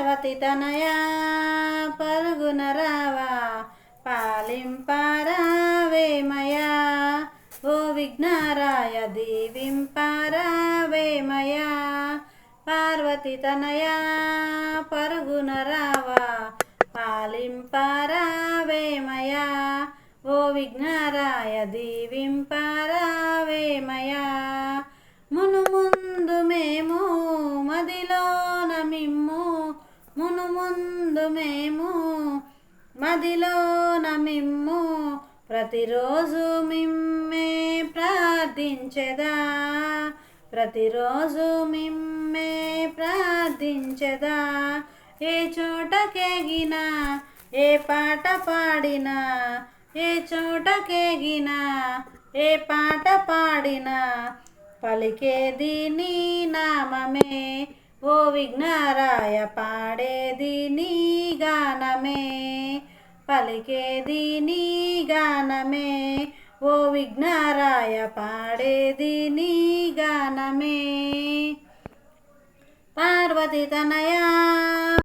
పార్వతి తనయా పరుగున రావా పాలింపారావేమయా ఓ విఘ్నారాయ దీవింపారావేమయా పార్వతి తనయా పరుగున రావా పాలింపారావేమయా ఓ విఘ్నారాయ దీవింపారావేమయా మును ముందు మేము మదిలో మును ముందు మేము మదిలోన మిమ్ము ప్రతిరోజు మిమ్మే ప్రార్థించదా? ప్రతిరోజు మిమ్మే ప్రార్థించదా? ఏ చోటకెగినా ఏ పాట పాడినా ఏ చోటకెగినా ఏ పాట పాడినా పలికేది నీ నామమే. ఓ విఘ్నారాయ పాడేది నీ గానమే పలికేది నీ గానమే. ఓ విఘ్నారాయ పాడేది నీ గానమే. పార్వతి తనయా